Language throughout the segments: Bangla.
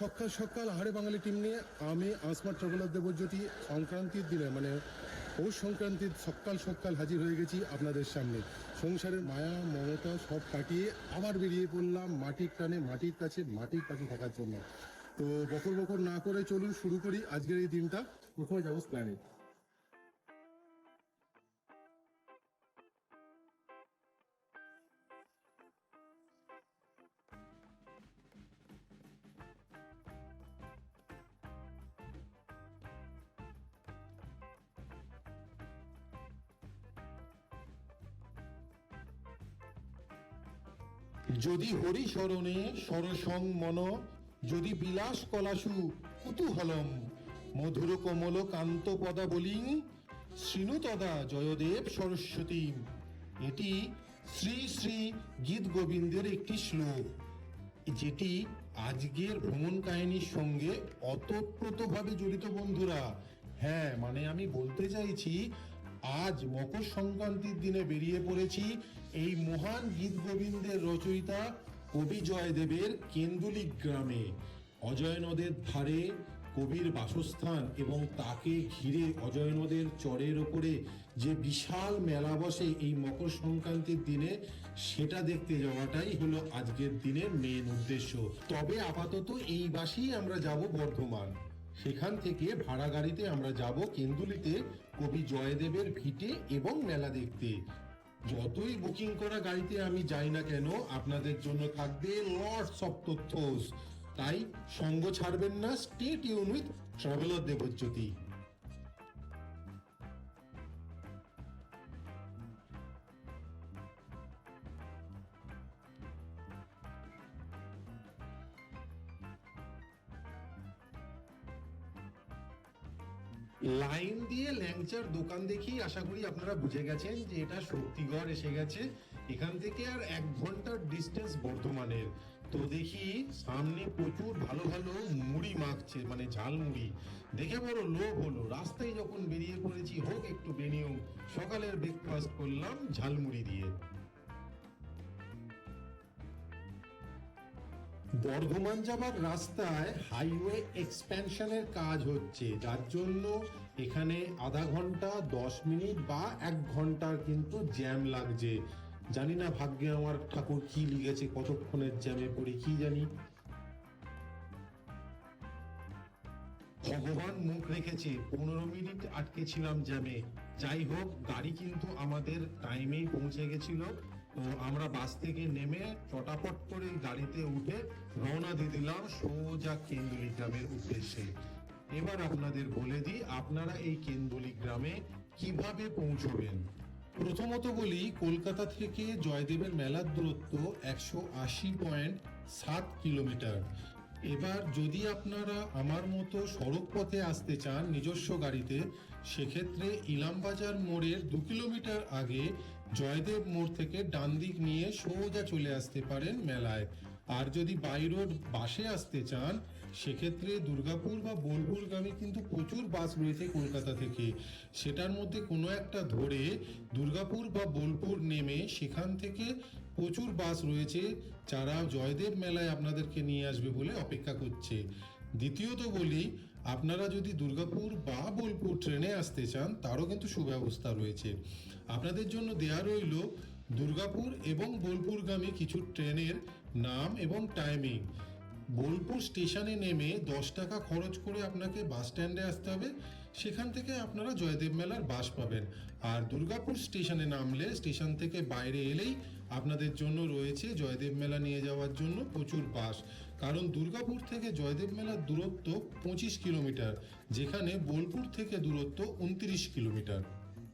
সকাল সকাল হাড়ে বাঙালি টিম নিয়ে আমি আসমার ট্রাভেলার দেবজ্যোতি সংক্রান্তির দিনে মানে ও সংক্রান্তির সকাল সকাল হাজির হয়ে গেছি আপনাদের সামনে। সংসারের মায়া, মমতা সব কাটিয়ে আবার বেরিয়ে পড়লাম মাটির টানে, মাটির কাছে মাটির কাছে থাকার জন্য। তো বকর বকর না করে চলুন শুরু করি আজকের এই দিনটা। প্রথমে যাব প্ল্যানে যদি হরি স্মরণে সরসং মন যদি বিলাস কলাসু কুতূহলম মধুর কমল কান্ত পদা বলিং শ্রীনু তদা জয়দেব সরস্বতী। এটি শ্রী শ্রী গীত গোবিন্দের একটি শ্লোক, যেটি আজকের ভ্রমণ কাহিনীর সঙ্গে অতপ্রতভাবে জড়িত বন্ধুরা। হ্যাঁ মানে আমি বলতে চাইছি আজ মকর সংক্রান্তির দিনে বেরিয়ে পড়েছি এই মহান গীত গোবিন্দের রচয়িতা কবি জয়দেবের কেন্দুলি গ্রামে। অজয় নদের ধারে কবির বাসস্থান এবং তাকে ঘিরে অজয় নদের চরের ওপরে যে বিশাল মেলা বসে এই মকর সংক্রান্তির দিনে, সেটা দেখতে যাওয়াটাই হলো আজকের দিনের মেন উদ্দেশ্য। তবে আপাতত এই বাসেই আমরা যাব বর্ধমান। সেখান থেকে ভাড়া গাড়িতে আমরা যাব কেন্দুলিতে কবি জয়দেবের ভিটে এবং মেলা দেখতে। যতই বুকিং করা গাড়িতে আমি যাই না কেন, আপনাদের জন্য থাকবে লটস অফ তথ্য। তাই সঙ্গ ছাড়বেন না স্টেট ইউনিট ট্রাভেলার দেবজ্যোতি। ল্যাংচার দোকান দেখেই আশা করি আপনারা বুঝে গেছেন যে এটা শক্তিগড় এসে গেছে। এখান থেকে আর এক ঘণ্টার ডিস্টেন্স বর্ধমানের। তো দেখি সামনে প্রচুর ভালো ভালো মুড়ি মাখছে মানে ঝাল মুড়ি। দেখে বড় লোভ হলো। রাস্তায় যখন বেরিয়ে পড়েছি, হোক একটু বেনিয়ম সকালের ব্রেকফাস্ট করলাম ঝালমুড়ি দিয়ে। বর্ধমান যাবার রাস্তায় হাইওয়ে এক্সপ্যানশনের কাজ হচ্ছে। যার জন্য এখানে আধা ঘণ্টা, দশ মিনিট বা এক ঘণ্টার কিন্তু জ্যাম লাগছে। জানি না ভাগ্যে আমার ঠাকুর কি লিখেছে, কতক্ষণের জ্যামে পড়ি কি জানি। ভগবান মুখ রেখেছে, পনেরো মিনিট আটকে ছিলাম জ্যামে। যাই হোক, গাড়ি কিন্তু আমাদের টাইমেই পৌঁছে গেছিল। তো আমরা বাস থেকে নেমে চটাপট করে গাড়িতে উঠে রওনা দিয়ে দিলাম সোজা কেন্দুলি গ্রামের উদ্দেশ্যে। এবার আপনাদের বলে দিই, আপনারা এই কেন্দুলি গ্রামে কীভাবে পৌঁছবেন? প্রথমত বলি, কলকাতা থেকে জয়দেবের মেলার দূরত্ব একশো আশি পয়েন্ট সাত কিলোমিটার। এবার যদি আপনারা আমার মতো সড়ক পথে আসতে চান নিজস্ব গাড়িতে, সেক্ষেত্রে ইলামবাজার মোড়ের দু কিলোমিটার আগে জয়দেব মোড় থেকে ডান দিক নিয়ে সোজা চলে আসতে পারেন মেলায়। আর যদি বাই রোড বাসে আসতে চান সেক্ষেত্রে দুর্গাপুর বা বোলপুরগামী কিন্তু প্রচুর বাস রয়েছে কলকাতা থেকে। সেটার মধ্যে কোনো একটা ধরে দুর্গাপুর বা বোলপুর নেমে সেখান থেকে প্রচুর বাস রয়েছে, যারা জয়দেব মেলায় আপনাদেরকে নিয়ে আসবে বলে অপেক্ষা করছে। দ্বিতীয়ত বলি, আপনারা যদি দুর্গাপুর বা বোলপুর ট্রেনে আসতে চান, তারও কিন্তু সুব্যবস্থা রয়েছে। আপনাদের জন্য দেয়া রইল দুর্গাপুর এবং বোলপুরগামী কিছু ট্রেনের নাম এবং টাইমিং বোলপুর স্টেশনে নেমে দশ টাকা খরচ করে আপনাকে বাস স্ট্যান্ডে আসতে হবে। সেখান থেকে আপনারা জয়দেব মেলার বাস পাবেন। আর দুর্গাপুর স্টেশনে নামলে স্টেশন থেকে বাইরে এলেই আপনাদের জন্য রয়েছে জয়দেব মেলা নিয়ে যাওয়ার জন্য প্রচুর বাস। কারণ দুর্গাপুর থেকে জয়দেব মেলার দূরত্ব পঁচিশ কিলোমিটার, যেখানে বোলপুর থেকে দূরত্ব উনত্রিশ কিলোমিটার।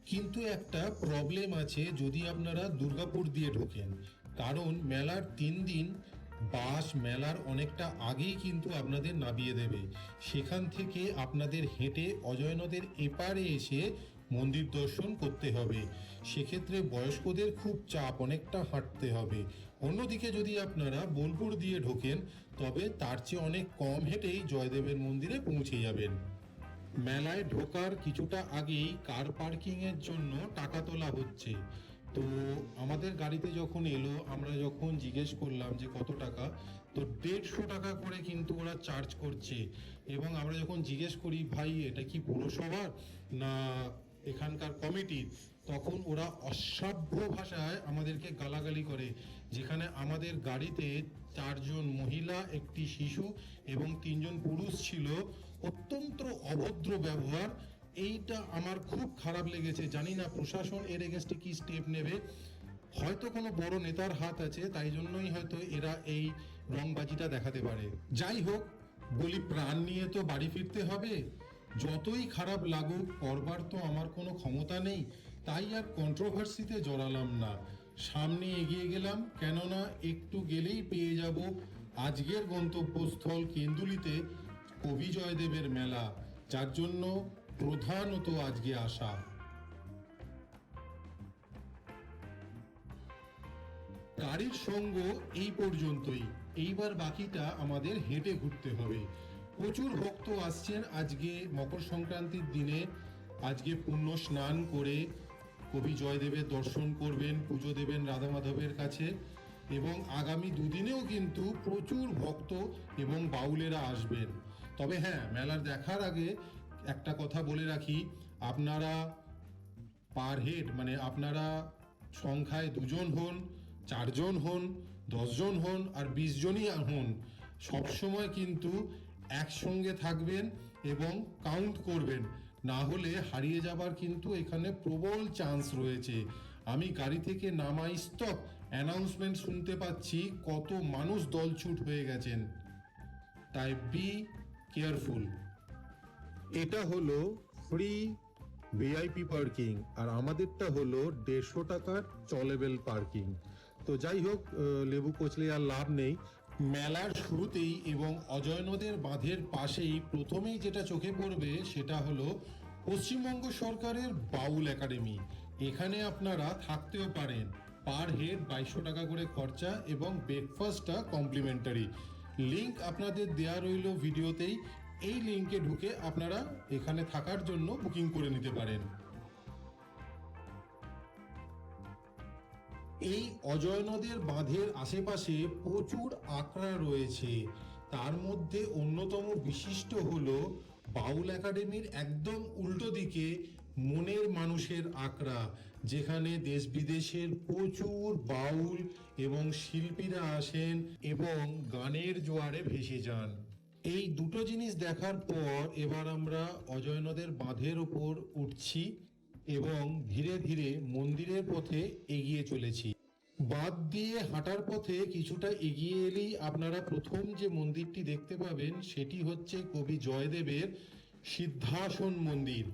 কিন্তু একটা প্রবলেম আছে যদি আপনারা দুর্গাপুর দিয়ে ঢোকেন। কারণ মেলার তিন দিন বাস মেলার অনেকটা আগেই কিন্তু আপনাদের নামিয়ে দেবে। সেখান থেকে আপনাদের হেঁটে অজয় নদের এপারে এসে মন্দির দর্শন করতে হবে। সেক্ষেত্রে বয়স্কদের খুব চাপ, অনেকটা হাঁটতে হবে। অন্যদিকে যদি আপনারা বোলপুর দিয়ে ঢোকেন, তবে তার চেয়ে অনেক কম হেঁটেই জয়দেবের মন্দিরে পৌঁছে যাবেন। মেলায় ঢোকার কিছুটা আগেই কার পার্কিং এর জন্য টাকা তোলা হচ্ছে। তো আমাদের গাড়িতে যখন এলো, আমরা যখন জিজ্ঞেস করলাম যে কত টাকা, তো দেড়শো টাকা করে কিন্তু ওরা চার্জ করছে। এবং আমরা যখন জিজ্ঞেস করি, ভাই, এটা কি পুরসভার না এখানকার কমিটির তখন ওরা অসভ্য ভাষায় আমাদেরকে গালাগালি করে, যেখানে আমাদের গাড়িতে চারজন মহিলা, একটি শিশু এবং তিনজন পুরুষ ছিল। অত্যন্ত অভদ্র ব্যবহার। এইটা আমার খুব খারাপ লেগেছে। জানি না প্রশাসন এর এগেনস্টে কি স্টেপ নেবে। হয়তো কোনো বড় নেতার হাত আছে, তাই জন্যই হয়তো এরা এই রংবাজিটা দেখাতে পারে। যাই হোক, বলি প্রাণ নিয়ে তো বাড়ি ফিরতে হবে। যতই খারাপ লাগুক, করবার তো আমার কোনো ক্ষমতা নেই। তাই আর কন্ট্রোভার্সিতে জড়ালাম না। সামনে এগিয়ে গেলাম, কেননা একটু গেলেই পেয়ে যাব আজকের গন্তব্যস্থল কেন্দুলিতে কবি জয়দেবের মেলা। যার জন্য প্রধানত আজকে আসা গাড়ির সঙ্গ এই পর্যন্তই। এইবার বাকিটা আমাদের হেঁটে ঘুরতে হবে। প্রচুর ভক্ত আসছেন আজকে মকর সংক্রান্তির দিনে। আজকে পুণ্য স্নান করে কবি জয়দেবের দর্শন করবেন, পুজো দেবেন রাধা মাধবের কাছে। এবং আগামী দুদিনেও কিন্তু প্রচুর ভক্ত এবং বাউলেরা আসবেন। তবে হ্যাঁ মেলার দেখার আগে একটা কথা বলে রাখি, আপনারা পার হেড মানে আপনারা সংখ্যায় দুজন হন, চারজন হন, দশজন হন আর বিশ জনই হন, সবসময় কিন্তু একসঙ্গে থাকবেন এবং কাউন্ট করবেন। না হলে হারিয়ে যাবার কিন্তু এখানে প্রবল চান্স রয়েছে। আমি গাড়ি থেকে নামাই স্টপ অ্যানাউন্সমেন্ট শুনতে পাচ্ছি, কত মানুষ দলছুট হয়ে গেছেন। তাই বি কেয়ারফুল এটা হলো ফ্রি ভিআইপি পার্কিং আর আমাদেরটা হলো দেড়শো টাকার চলেবেল পার্কিং তো যাই হোক লেবু কচলে আর লাভ নেই। মেলার শুরুতেই এবং অজয় নদের বাঁধের পাশেই প্রথমেই যেটা চোখে পড়বে সেটা হলো পশ্চিমবঙ্গ সরকারের বাউল একাডেমি। এখানে আপনারা থাকতেও পারেন। পার হেড বাইশশো টাকা করে খরচা এবং ব্রেকফাস্টটা কমপ্লিমেন্টারি লিংক আপনাদের দেয়া রইল ভিডিওতেই। এই লিংকে ঢুকে আপনারা এখানে থাকার জন্য বুকিং করে নিতে পারেন। এই অজয় নদের বাঁধের আশেপাশে প্রচুর আখড়া রয়েছে। তার মধ্যে অন্যতম বিশিষ্ট হল বাউল একাডেমির একদম উল্টো দিকে মনের মানুষের আখড়া, যেখানে দেশ বিদেশের প্রচুর বাউল এবং শিল্পীরা আসেন এবং গানের জোয়ারে ভেসে যান। এই দুটো জিনিস দেখার পর এবার আমরা অজয় নদের বাঁধের ওপর উঠছি এবং ধীরে ধীরে মন্দিরের পথে এগিয়ে চলেছি। বাদ দিয়ে হাঁটার পথে কিছুটা এগিয়ে এলেই আপনারা প্রথম যে মন্দিরটি দেখতে পাবেন সেটি হচ্ছে কবি জয়দেবের সিদ্ধাসন মন্দির।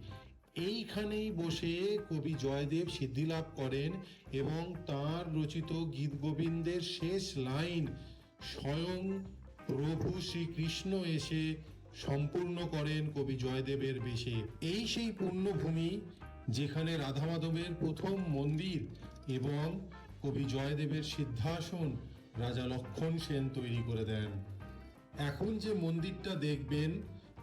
এইখানেই বসে কবি জয়দেব সিদ্ধিলাভ করেন এবং তার রচিত গীত গোবিন্দের শেষ লাইন, স্বয়ং প্রভু শ্রীকৃষ্ণ এসে সম্পূর্ণ করেন কবি জয়দেবের বেশে। এই সেই পুণ্যভূমি যেখানে রাধা মাধবের প্রথম মন্দির এবং কবি জয়দেবের সিদ্ধাসন রাজা লক্ষণ সেন তৈরি করে দেন। এখন যে মন্দিরটা দেখবেন,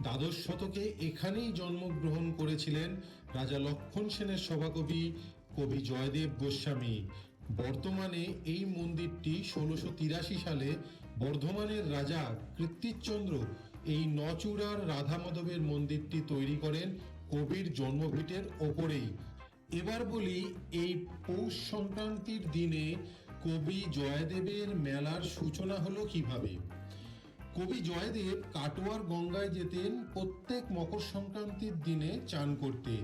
দ্বাদশ শতকে এখানেই জন্মগ্রহণ করেছিলেন রাজা লক্ষণ সেনের সভাকবি কবি জয়দেব গোস্বামী। বর্তমানে এই মন্দিরটি ষোলোশো তিরাশি সালে বর্ধমানের রাজা কৃত্তিচন্দ্র এই নচূড়ার রাধা মাধবের মন্দিরটি তৈরি করেন কবির জন্মভিটের ওপরেই। এবার বলি এই পৌষ সংক্রান্তির দিনে কবি জয়দেবের মেলার সূচনা হলো কীভাবে? কবি জয়দেব কাটোয়ার গঙ্গায় যেতেন প্রত্যেক মকর সংক্রান্তির দিনে চান করতে।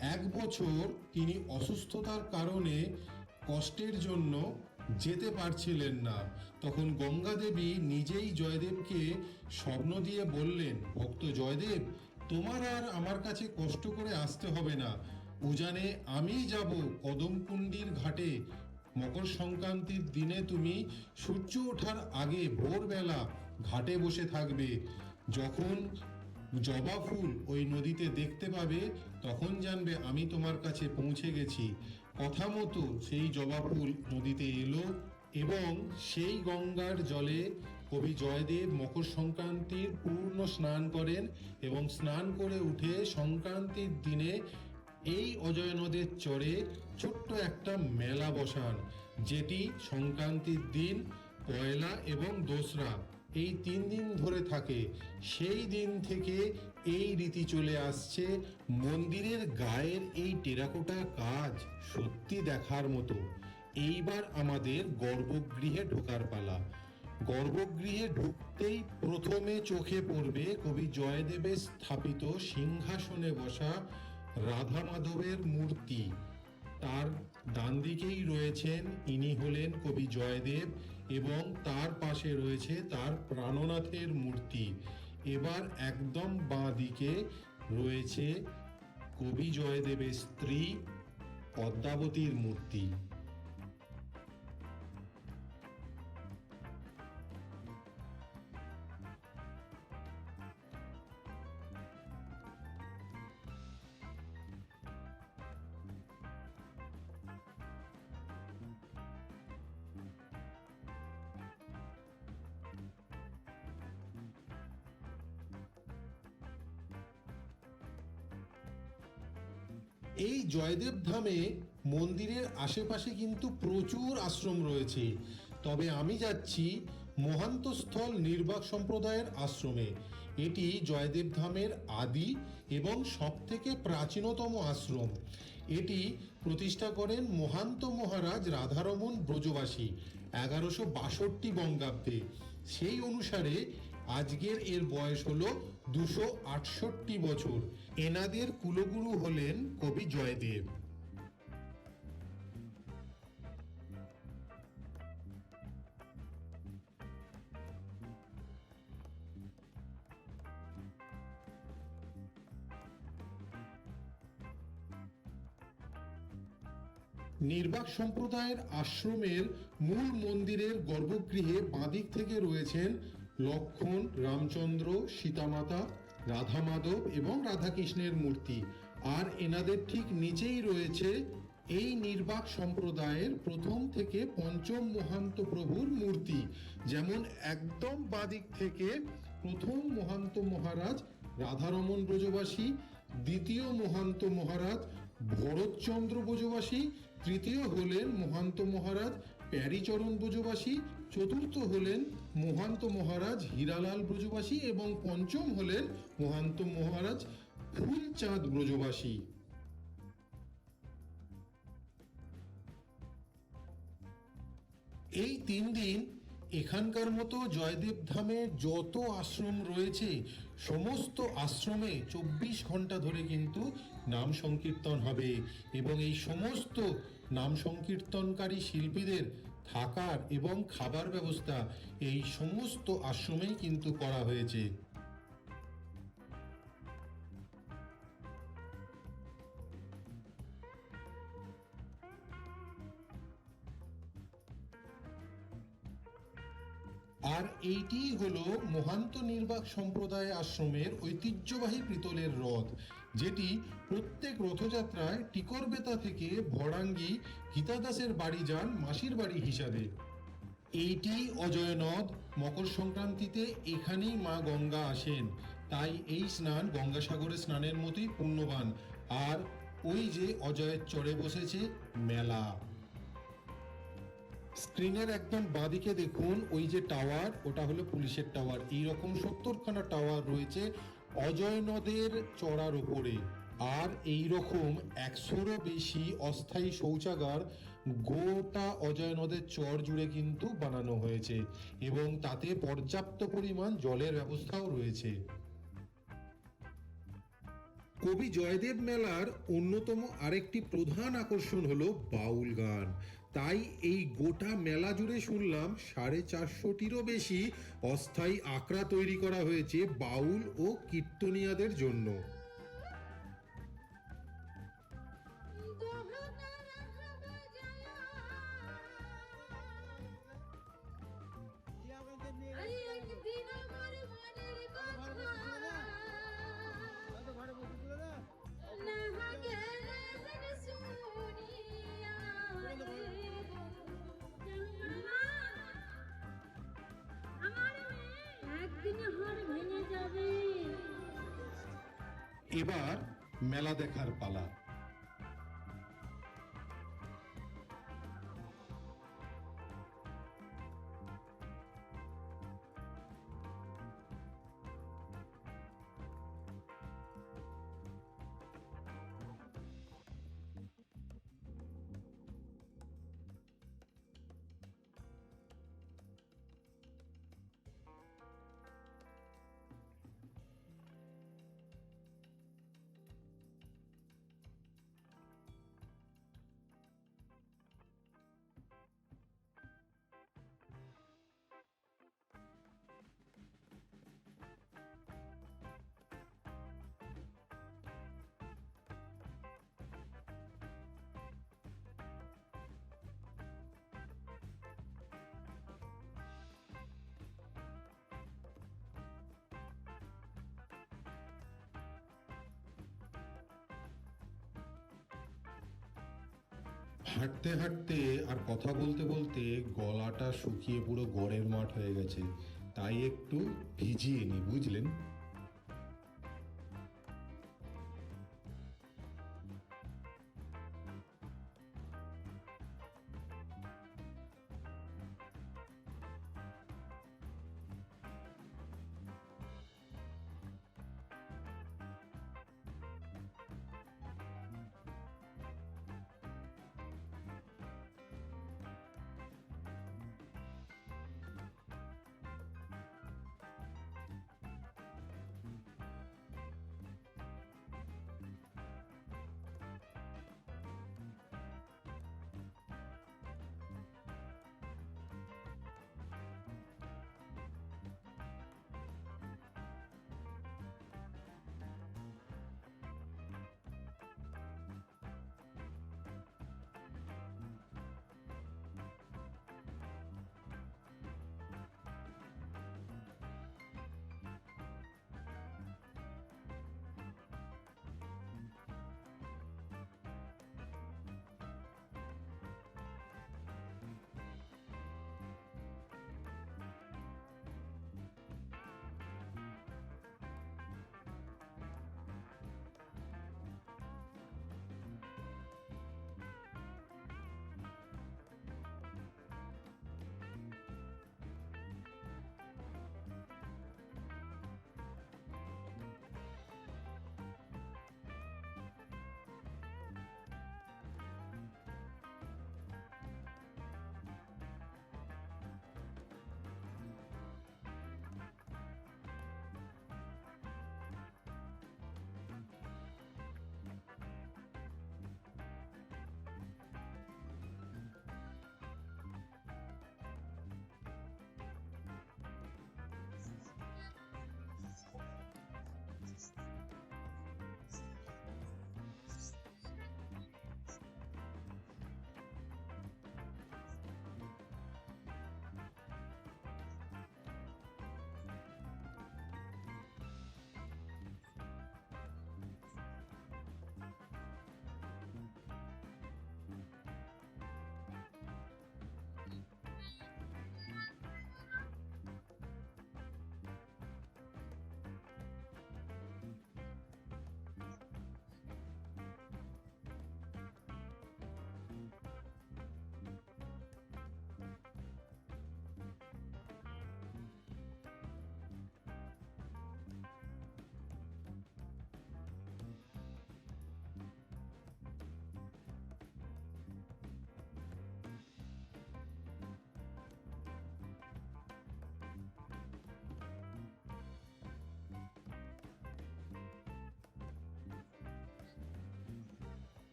এক বছর তিনি অসুস্থতার কারণে কষ্টের জন্য যেতে পারছিলেন না। তখন গঙ্গা দেবী নিজেই জয়দেবকে স্বপ্ন দিয়ে বললেন, ভক্ত জয়দেব, তোমার আর আমার কাছে কষ্ট করে আসতে হবে না। উজানে আমি যাব কদমকুণ্ডির ঘাটে। মকর সংক্রান্তির দিনে তুমি সূর্য ওঠার আগে ভোরবেলা ঘাটে বসে থাকবে। যখন জবা ফুল ওই নদীতে দেখতে পাবে, তখন জানবে আমি তোমার কাছে পৌঁছে গেছি। কথা মতো সেই জবা ফুল নদীতে এলো এবং সেই গঙ্গার জলে কবি জয়দেব মকর সংক্রান্তির পূর্ণ স্নান করেন এবং স্নান করে উঠে সংক্রান্তির দিনে এই অজয় নদের চরে ছোট্ট একটা মেলা বসান, যেটি সংক্রান্তির দিন পয়লা এবং দোসরা। এই তিন দিন ধরে থাকে। সেই দিন থেকে এই রীতি চলে আসছে, মন্দিরের গায়ের এই টেরাকোটা কাজ সত্যি দেখার মতো। এইবার আমাদের গর্ভগৃহে ঢোকার পালা। গর্ভগৃহে ঢুকতেই প্রথমে চোখে পড়বে কবি জয়দেবের স্থাপিত সিংহাসনে বসা রাধা মাধবের মূর্তি। তার ডান দিকেই রয়েছেন, ইনি হলেন কবি জয়দেব। এবং তার পাশে রয়েছে তার প্রাণনাথের মূর্তি। এবার একদম বাঁ দিকে রয়েছে কবি জয়দেবের স্ত্রী পদ্মাবতীর মূর্তি। এই জয়দেব ধামে মন্দিরের আশেপাশে কিন্তু প্রচুর আশ্রম রয়েছে। তবে আমি যাচ্ছি মহান্তস্থল নির্বাক সম্প্রদায়ের আশ্রমে। এটি জয়দেব ধামের আদি এবং সবথেকে প্রাচীনতম আশ্রম। এটি প্রতিষ্ঠা করেন মহান্ত মহারাজ রাধারমন ব্রজবাসী এগারোশো বাষট্টি বঙ্গাব্দে। সেই অনুসারে আজকের এর বয়স হলো দুশো আটষট্টি বছর। এনাদের কুলগুরু হলেন কবি জয়দেব। নির্বাক সম্প্রদায়ের আশ্রমের মূল মন্দিরের গর্ভগৃহে বাঁদিক থেকে রয়েছেন লক্ষণ, রামচন্দ্র, সীতামাতা রাধা মাধব এবং রাধাকৃষ্ণের মূর্তি। আর এনাদের ঠিক নিচেই রয়েছে এই নির্বাক সম্প্রদায়ের প্রথম থেকে পঞ্চম মহান্ত প্রভুর মূর্তি। যেমন একদম বাদিক থেকে প্রথম মহান্ত মহারাজ রাধারমন ব্রজবাসী, দ্বিতীয় মহান্ত মহারাজ ভরতচন্দ্র ব্রজবাসী, তৃতীয় হলেন মহান্ত মহারাজ প্যারিচরণ ব্রজবাসী, চতুর্থ হলেন মহান্ত মহারাজ হীরালাল ব্রজবাসী এবং পঞ্চম হলেন মহান্ত মহারাজ ফুলচাঁদ ব্রজবাসী। এই তিন দিন এখানকার মতো জয়দেব ধামে যত আশ্রম রয়েছে, সমস্ত আশ্রমে চব্বিশ ঘণ্টা ধরে কিন্তু নাম সংকীর্তন হবে এবং এই সমস্ত নাম সংকীর্তনকারী শিল্পীদের থাকার এবং খাবার ব্যবস্থা এই সমস্ত আশ্রমেই কিন্তু করা হয়েছে। আর এইটিই হলো মহান্ত নির্বাক সম্প্রদায় আশ্রমের ঐতিহ্যবাহী পিতলের রথ। যেটি প্রত্যেক রথযাত্রায় টিকরবেতা থেকে ভড়াঙ্গি গীতাদাসের বাড়ি যান মাসির বাড়ি হিসাবে। এইটি অজয় নদ, মকর সংক্রান্তিতে এখানেই মা গঙ্গা আসেন। তাই এই স্নান গঙ্গাসাগরের স্নানের মতোই পুণ্যবান। আর ওই যে অজয়ের চড়ে বসেছে মেলা। স্ক্রিনের একদম বাঁদিকে দেখুন, ওই যে টাওয়ার, ওটা হলো পুলিশের টাওয়ার। এইরকম সত্তরখানা টাওয়ার রয়েছে। অজয় নদের চড়ার উপরে। আর এই রকম একশোরও বেশি অস্থায়ী শৌচাগার গোটা অজয় নদের চর জুড়ে কিন্তু বানানো হয়েছে এবং তাতে পর্যাপ্ত পরিমাণ জলের ব্যবস্থাও রয়েছে। কবি জয়দেব মেলার অন্যতম আরেকটি প্রধান আকর্ষণ হলো বাউল গান। তাই এই গোটা মেলা জুড়ে শুনলাম সাড়ে চারশোটিরও বেশি অস্থায়ী আখড়া তৈরি করা হয়েছে বাউল ও কীর্তনিয়াদের জন্য। মেলা দেখার পালা। হাঁটতে হাঁটতে আর কথা বলতে বলতে গলাটা শুকিয়ে পুরো গড়ের মাঠ হয়ে গেছে। তাই একটু ভিজিয়ে নি, বুঝলেন?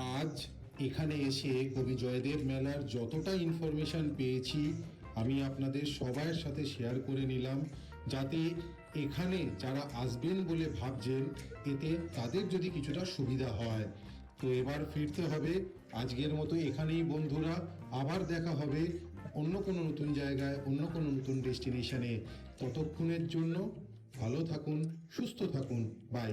আজ এখানে এসে কবি জয়দেব মেলার যতটা ইনফরমেশন পেয়েছি, আমি আপনাদের সবার সাথে শেয়ার করে নিলাম, যাতে এখানে যারা আসবেন বলে ভাবছেন, এতে তাদের যদি কিছুটা সুবিধা হয়। তো এবার ফিরতে হবে। আজকের মতো এখানেই বন্ধুরা, আবার দেখা হবে অন্য কোনো নতুন জায়গায়, অন্য কোনো নতুন ডেস্টিনেশনে ততক্ষণের জন্য ভালো থাকুন, সুস্থ থাকুন। বাই